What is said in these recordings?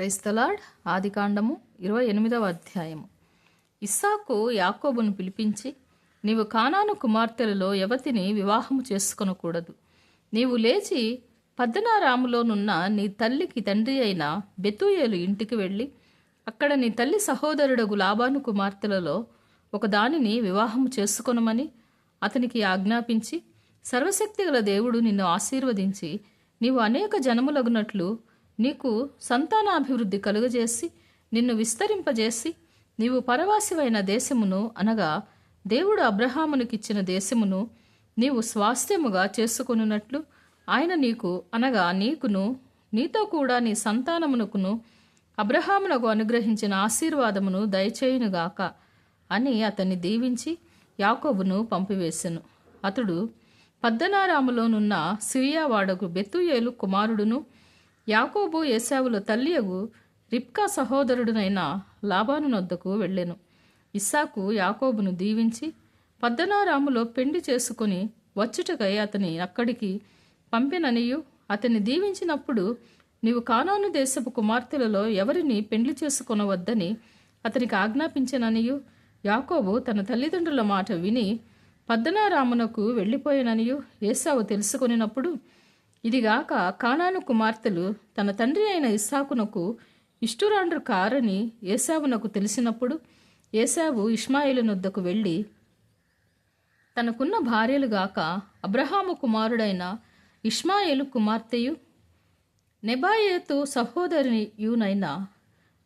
క్రైస్తలాడ్ ఆదికాండము ఇరవై ఎనిమిదవ అధ్యాయము. ఇస్సాకు యాకోబును పిలిపించి నీవు కానాను కుమార్తెలలో యవతిని వివాహము చేసుకొనకూడదు. నీవు లేచి పద్దనారాములోనున్న నీ తల్లికి తండ్రి అయిన బెతూయేలు ఇంటికి వెళ్ళి అక్కడ నీ తల్లి సహోదరుడగు లాబాను కుమార్తెలలో ఒకదానిని వివాహము చేసుకొనమని అతనికి ఆజ్ఞాపించి సర్వశక్తిగల దేవుడు నిన్ను ఆశీర్వదించి నీవు అనేక జనములగునట్లు నీకు సంతానాభివృద్ధి కలుగజేసి నిన్ను విస్తరింపజేసి నీవు పరవాసివైన దేశమును అనగా దేవుడు అబ్రహామునికిచ్చిన దేశమును నీవు స్వాస్థ్యముగా చేసుకొనున్నట్లు ఆయన నీకు అనగా నీకును నీతో కూడా నీ సంతానమునకును అబ్రహామునకు అనుగ్రహించిన ఆశీర్వాదమును దయచేయునుగాక అని అతన్ని దీవించి యాకోబును పంపివేశను అతడు పద్దనారాములోనున్న సిరియావాడకు బెతుయేలు కుమారుడును యాకోబు ఏసావుల తల్లియగు రిప్కా సహోదరుడునైన లాభాను నొద్దకు వెళ్ళెను. ఇస్సాకు యాకోబును దీవించి పద్దనారాములో పెండి చేసుకుని వచ్చుటకై అతని అక్కడికి పంపిననియు అతన్ని దీవించినప్పుడు నీవు కానాను దేశపు కుమార్తెలలో ఎవరిని పెండ్లి చేసుకొనవద్దని అతనికి ఆజ్ఞాపించననియు యాకోబు తన తల్లిదండ్రుల మాట విని పద్దనారామునకు వెళ్ళిపోయిననియు ఏసావు తెలుసుకొనినప్పుడు ఇదిగాక కానాను కుమార్తెలు తన తండ్రి అయిన ఇస్సాకునకు ఇష్టురాండ్రు కారని ఏసావునకు తెలిసినప్పుడు ఏసావు ఇష్మాయిలునొద్దకు వెళ్ళి తనకున్న భార్యలుగాక అబ్రహాము కుమారుడైన ఇష్మాయేలు కుమార్తెయు నెబాయేతు సహోదరియునైన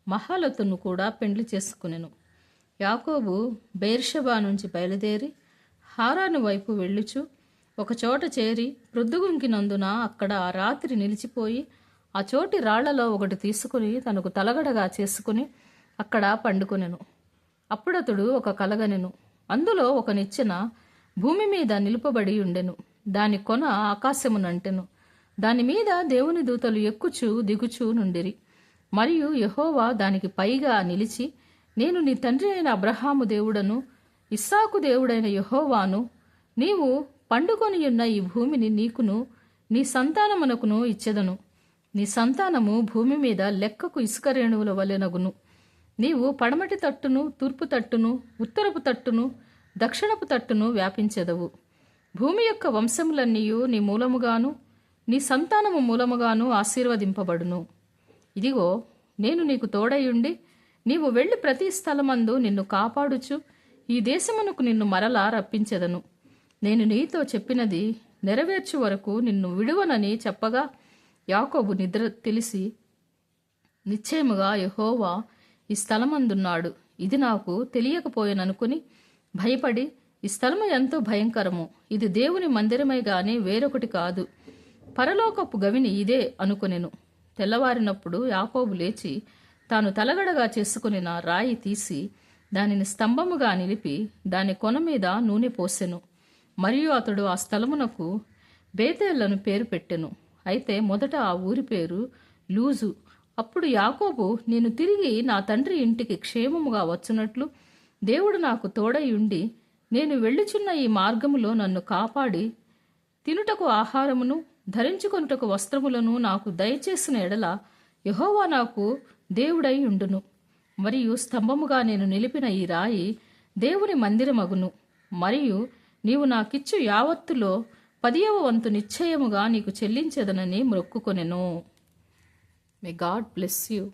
మహాలతును కూడా పెండ్లి చేసుకునెను. యాకోబు బెయిర్షబా నుంచి బయలుదేరి హారాను వైపు వెళ్ళుచు ఒక చోట చేరి ప్రొద్దుగుంకినందున అక్కడ ఆ రాత్రి నిలిచిపోయి ఆ చోటి రాళ్ళలో ఒకటి తీసుకుని తనకు తలగడగా చేసుకుని అక్కడ పండుకొనెను. అప్పుడతడు ఒక కలగనెను. అందులో ఒక నిచ్చెన భూమి మీద నిలుపబడి ఉండెను. దాని కొన ఆకాశమునంటెను దాని మీద దేవుని దూతలు ఎక్కుచూ దిగుచూ నుండిరి. మరియు యహోవా దానికి పైగా నిలిచి నేను నీ తండ్రి అయిన అబ్రహాము దేవుడను ఇస్సాకు దేవుడైన యహోవాను నీవు పండుకొనియున్న ఈ భూమిని నీకును నీ సంతానమునకును ఇచ్చెదను. నీ సంతానము భూమి మీద లెక్కకు ఇసుక రేణువుల వలెనగును నీవు పడమటి తట్టును తూర్పు తట్టును ఉత్తరపు తట్టును దక్షిణపు తట్టును వ్యాపించెదవు. భూమి యొక్క వంశములన్నీయు నీ మూలముగాను నీ సంతానము మూలముగాను ఆశీర్వదింపబడును. ఇదిగో నేను నీకు తోడయుండి నీవు వెళ్ళి ప్రతి స్థలమందు నిన్ను కాపాడుచు ఈ దేశమునకు నిన్ను మరలా రప్పించెదను. నేను నీతో చెప్పినది నెరవేర్చే వరకు నిన్ను విడువనని చెప్పగా యాకోబు నిద్ర తెలిసి నిశ్చయముగా యహోవా ఈ స్థలమందున్నాడు. ఇది నాకు తెలియకపోయాననుకుని భయపడి ఈ స్థలము ఎంతో భయంకరము. ఇది దేవుని మందిరమే గాని వేరొకటి కాదు. పరలోకపు గవిని ఇదే అనుకునెను. తెల్లవారినప్పుడు యాకోబు లేచి తాను తలగడగా చేసుకుని రాయి తీసి దానిని స్తంభముగా నిలిపి దాని కొన మీద నూనె పోసెను. మరియు అతడు ఆ స్థలమునకు బేతేళ్ళను పేరు పెట్టెను. అయితే మొదట ఆ ఊరి పేరు లూజు. అప్పుడు యాకోబు నేను తిరిగి నా తండ్రి ఇంటికి క్షేమముగా వచ్చునట్లు దేవుడు నాకు తోడై ఉండి నేను వెళ్ళుచున్న ఈ మార్గములో నన్ను కాపాడి తినుటకు ఆహారమును ధరించుకొనుటకు వస్త్రములను నాకు దయచేసిన ఎడల యహోవా నాకు దేవుడై ఉండును. మరియు స్తంభముగా నేను నిలిపిన ఈ రాయి దేవుని మందిరమగును. మరియు నీవు నాకిచ్చు యావత్తులో పదియవ వంతు నిశ్చయముగా నీకు చెల్లించదనని మొక్కుకొనెను. May God bless you